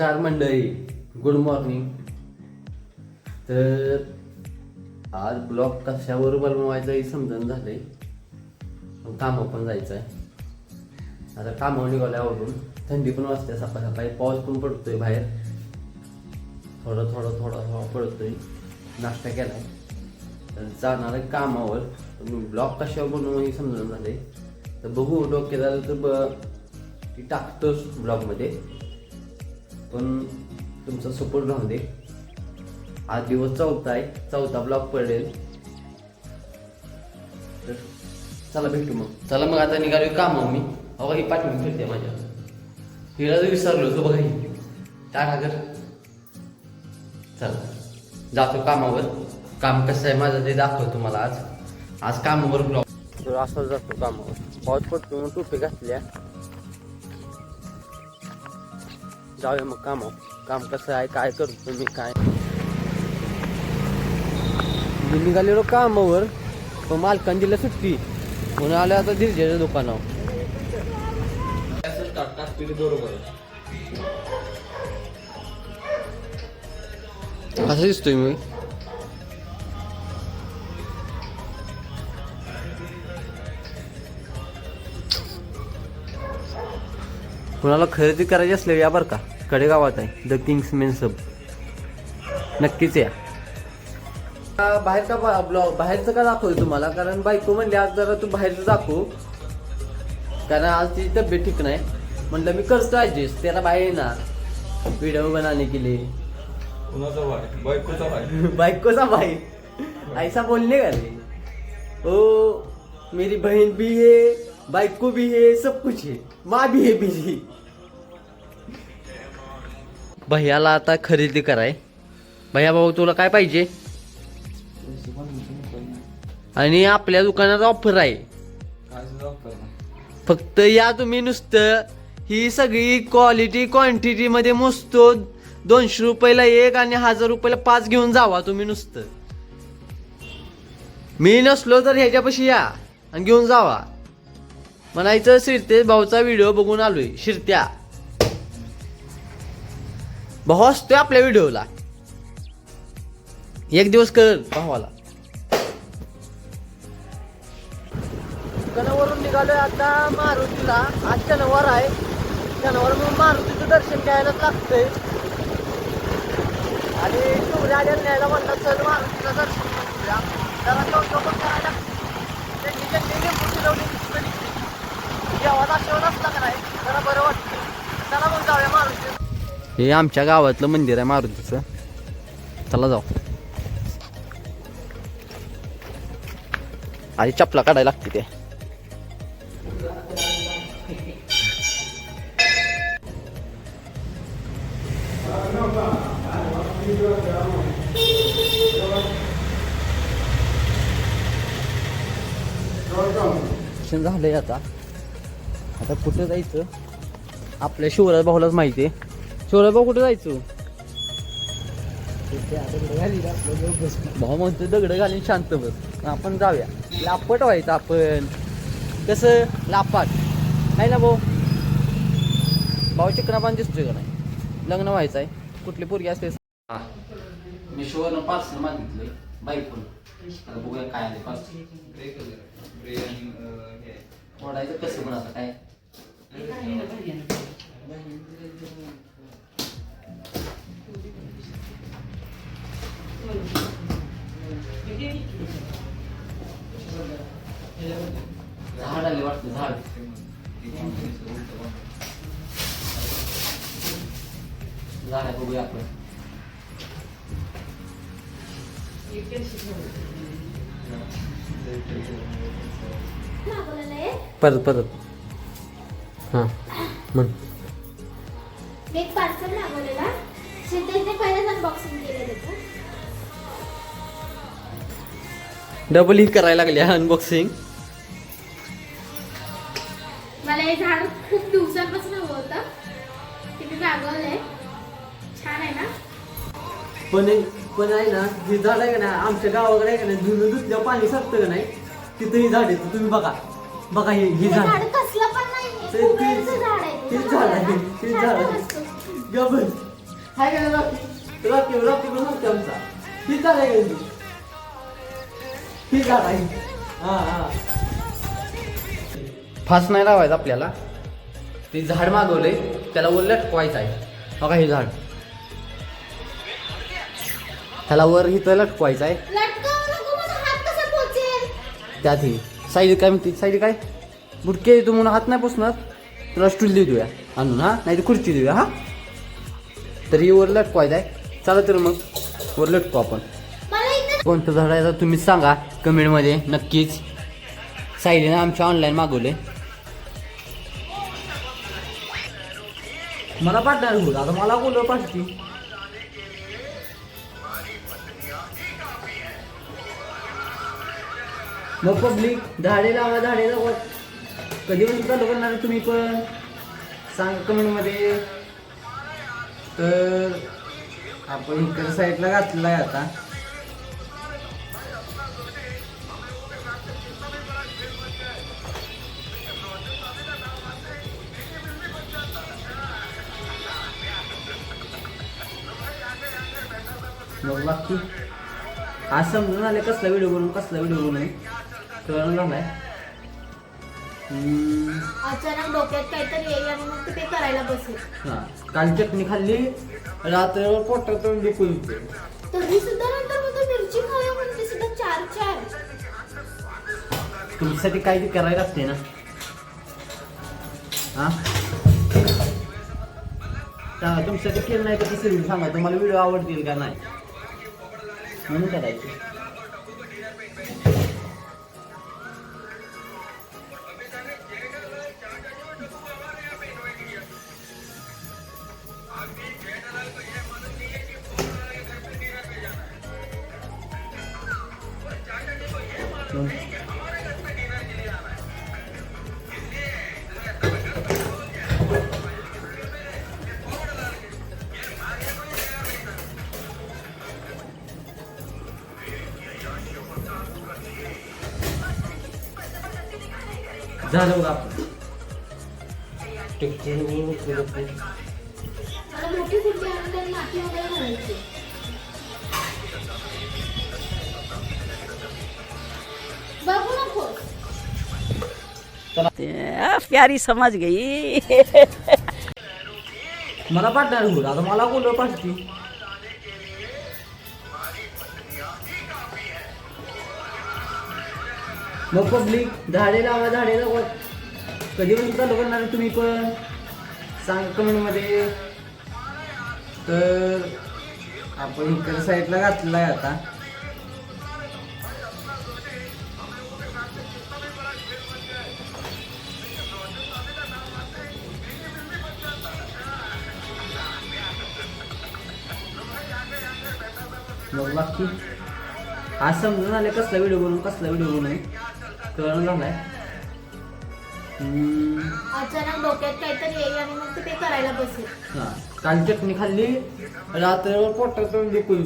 नमस्कार मंडळी good morning तर आज ब्लॉग कशावर बनवायचं हे समजून झालंय. आहे कामं पण जायचं आहे आता कामावर निघाल्यावरून थंडी पण वाजते सकाळ सकाळी पाऊस पण पडतोय बाहेर. थोडं थोडं थोडा थोडा पडतोय. नाश्ता केलाय. तर जाणार आहे कामावर. ब्लॉग कशावर बनवू हे समजून झाले तर बघू डोके झालं तर ब ती टाकतोच ब्लॉगमध्ये पण तुमचा सपोर्ट राहू दे. आज दिवस चौथा आहे चौथा ब्लॉक पडेल. तर चला भेटू मग. चला मग आता निघालो काम मी. अहो ही पाठवून फिरते माझ्या. हिला विसरलो तो बघा ही. टाका कर चला. जातो कामावर. काम कसं आहे माझं ते दाखवतो तुम्हाला आज. आज कामावर ब्लॉक असं जातो कामावर. पाऊस पडतो टोपी घातल्या. जाऊया मग काम काम कसं आहे काय करतो मी काय? मी निघालेलो कामावर पण मालकान दिलं सुट्टी. म्हणून आलो आता धीरजेच्या दुकानावर. कसं दिसतोय मी. कुणाला खरेदी करायची असले या बरं का? कडेगावात आहे. द किंग्स मेन सब नक्कीच या. आ, बाहेर का बा- ब्लॉग बाहेरचं का दाखवलं तुम्हाला? कारण बायको म्हणली आज जरा तू बाहेरचं दाखव. कारण आज तिची तब्येत ठीक नाही. म्हणलं मी करतो ऍडजस्ट त्याला बाहेर ना व्हिडिओ बनाने के लिए कुणाचा भाई? बायकोचा भाई. बायकोचा भाई. ऐसा बोलने का रे? ओ मेरी बहन भी है बायको भी है सब कुछ है. माँ भी है बिजी भैयाला आता खरेदी कराय. भैया भाऊ तुला काय पाहिजे? आणि आपल्या दुकानात ऑफर आहे. फक्त या तुम्ही नुसतं ही सगळी क्वालिटी क्वांटिटी मध्ये मोजतो. दोनशे रुपयाला एक आणि हजार रुपयाला पाच घेऊन जावा तुम्ही नुसतं. मी नसलो तर ह्याच्यापाशी या आणि घेऊन जावा. म्हणायचं शिरते भाऊचा व्हिडिओ बघून आलोय. शिरत्या. भाऊ असतोय आपल्या व्हिडिओला. एक दिवस कर भावाला. दुकानावरून निघालोय आता मारुतीला. आज शनिवार आहे. शनिवार म्हणून मारुतीचं दर्शन घ्यायलाच लागतंय. आणि सूर्य आल्याला न्यायला म्हणलं चल मारुतीचं दर्शन घेऊया. जरा जेवण पण करायला. त्यांनी त्यांनी लिंबू असला का नाही जरा बरं वाटतं त्याला मग जाऊया मारुती हे आमच्या गावातलं मंदिर आहे मारुतीचं. चला जाऊ. आधी चपला काढायला लागते ते. झालंय आता. आता कुठं जायचं? आपल्या शिवराज भाऊलाच माहिती आहे. भाऊ कुठं जायचं? भाऊ म्हणतो दगड घालीन शांत बस. आपण जाऊया. लापट व्हायचं आपण. कसं? लापाट आहे ना भाऊ? भाऊ चिकना पण दिसतोय का नाही? लग्न व्हायचं आहे. कुठली पोरगी असते? मी शिवरनं पार्सल मागितलंय बाईकून आता बघूया काय आले पार्सल हे ओढायचं कसं पण आता काय? परत परत. हां म्हण एक पार्सल मागवलेला. सिद्धेशने पहिलेच अनबॉक्सिंग केलं त्याचं डबल ही करायला लागली अनबॉक्सिंग मला हे झाड खूप दिवसांपासून हवं होतं. ते मी मागवलंय. छान आहे ना? पण पण आहे ना हे झाड आहे का ना आमच्या गावाकडे आहे का नाही धुणं धुतल्यावर पाणी साचतं का नाही तिथं ही झाड येतं तुम्ही बघा बघा हे हे झाड. झाड कसलं पण नाही ते- कुबेरचं झाड आहे ते झाड. आहे ते झाड आहे. गबस हाय का रॉकी? रॉकी रॉकी पण आमचा. ही झाला गेली ही झाला हा हा. फास नाही लावायचं आपल्याला. ते झाड मागवले त्याला लटकवायचं आहे. बघा हे झाड. त्याला वर इथं लटकवायचं आहे. त्यात ही साईड काय म्हणते? साईड काय? बुटके तू म्हणून हात नाही पोचणार? तुला स्टूल देऊ देऊया. आणून हा? नाही तर खुर्ची देऊया हा? तर ही वर लटकवायचं आहे. चला तर मग वर लटकू आपण. मला इथे कोणतं झाड आहे तर तुम्ही सांगा कमेंटमध्ये नक्कीच. साईडीनं आमच्या ऑनलाईन मागवले. मला पाठणार होत आता मला बोलव पाठती मग पब्लिक झाडे लावा झाडे लावा. कधी पण चालू करणार तुम्ही पण सांग कमेंटमध्ये तर आपण इकडे साईडला घातलेला आहे आता. मग बाकी. आज समजून आले कसला व्हिडिओ बनवून कसला व्हिडिओ बनवून झालाय हम्म, अचानक डोक्यात काहीतरी येईल आणि मग ते करायला बसेल. हा काल चटणी खाल्ली रात्रभर पोटात येते तरी सुद्धा नंतर मग मिरची खाऊया म्हणते सुद्धा चार चार. तुमच्यासाठी काय ते करायला लागते ना. हा? तुमच्यासाठी केलं नाही तर तिसरी सांगा तुम्हाला व्हिडिओ आवडतील का नाही? म्हणून करायचे. झालं बघा आपण मला मोठी कुठली आणि त्यांना माती वगैरे घालायची प्यारी समझ गई. मला पाठणार होत आता मला बोलव पाठती. मग पब्लिक झाडे लावा झाडे लावा. कधी पण चालू करणार तुम्ही पण. सांग कमेंटमध्ये. तर आपण इकडे साईडला घातलेला आहे आता. मग बाकी. आज समजून आले कसला व्हिडिओ बनवून कसला व्हिडिओ बनवून कळून झालाय. अचानक डोक्यात काहीतरी येईल आणि मग ते करायला बसेल. हा. काल चटणी खाल्ली रात्रभर पोटात दुखून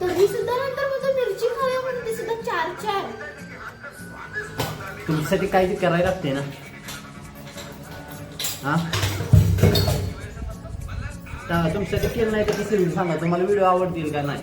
तरी सुद्धा नंतर तू मिरची खाऊया म्हणते सुद्धा चार चार. तुमच्यासाठी काय ते करायला लागते ना. हा? तुमच्यासाठी केलं नाही तर तिसरी सांगा तुम्हाला व्हिडिओ आवडतील का नाही?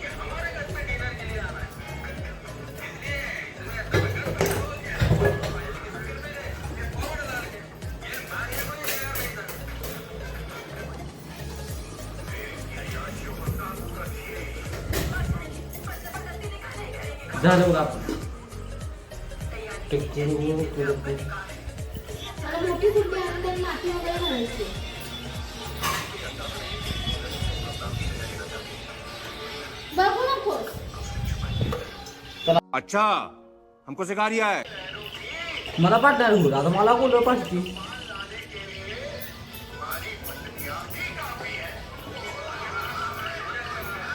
झालं बघा आपण. बघू अच्छा हमको सिखा रिया है. मला पाठणार होत आता मला बोलव पाठती?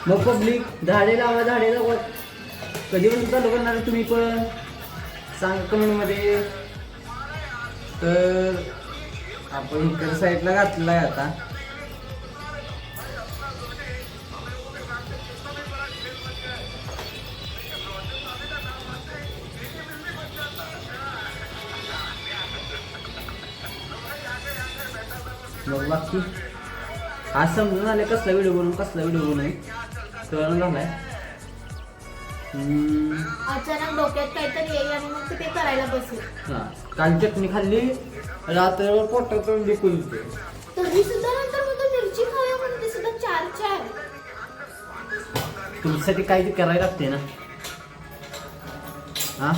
मग पब्लिक झाडे लावा झाडे लावा. कधी पण चालू करणार तुम्ही पण. सांग कमेंटमध्ये. तर आपण इकडे साईडला घातलेला आहे आता. मग बाकी. आज समजून आले कसला व्हिडिओ बनवून कसला व्हिडिओ बनवून कळून झालाय. अचानक डोक्यात काहीतरी येईल आणि मग ते करायला बसेल. हा. काल चटणी खाल्ली रात्रभर पोटात लिकून येते तरी सुद्धा नंतर मग तो मिरची खाऊया म्हणते सुद्धा चार चार. तुमच्यासाठी काय ते करायला लागते ना. हा?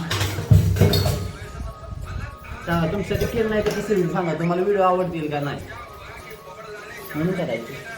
सांगा तुमच्यासाठी केलं नाही तर होईल सांगा तुम्हाला व्हिडिओ आवडतील का नाही? म्हणून करायचे.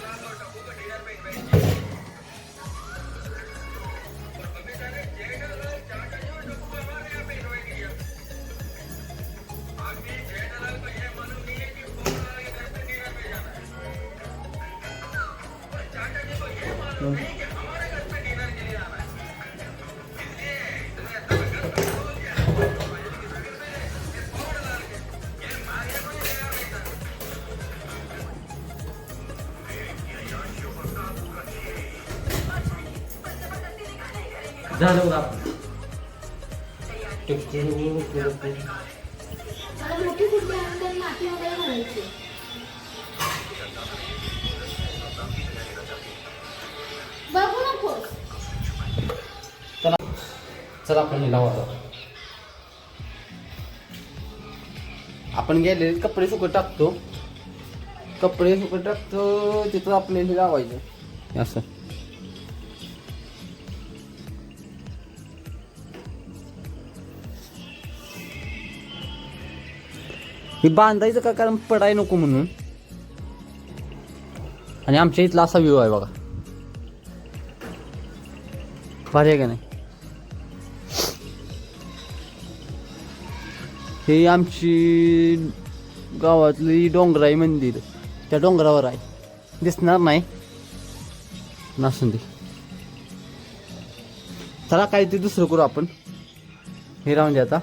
बघू. नकोस चला चला आपण हे लावा आपण गेले कपडे सुकत टाकतो. कपडे सुकत टाकतो तिथं आपल्याला लावायचं. असं. हे बांधायचं का? कारण पडाय नको म्हणून. आणि आमच्या इथला असा व्ह्यू आहे बघा. भारी आहे का नाही? हे आमची गावातली डोंगराई मंदिर. त्या डोंगरावर आहे. दिसणार नाही. नसून दे चला काय ते दुसरं करू आपण. हे राहून द्या आता.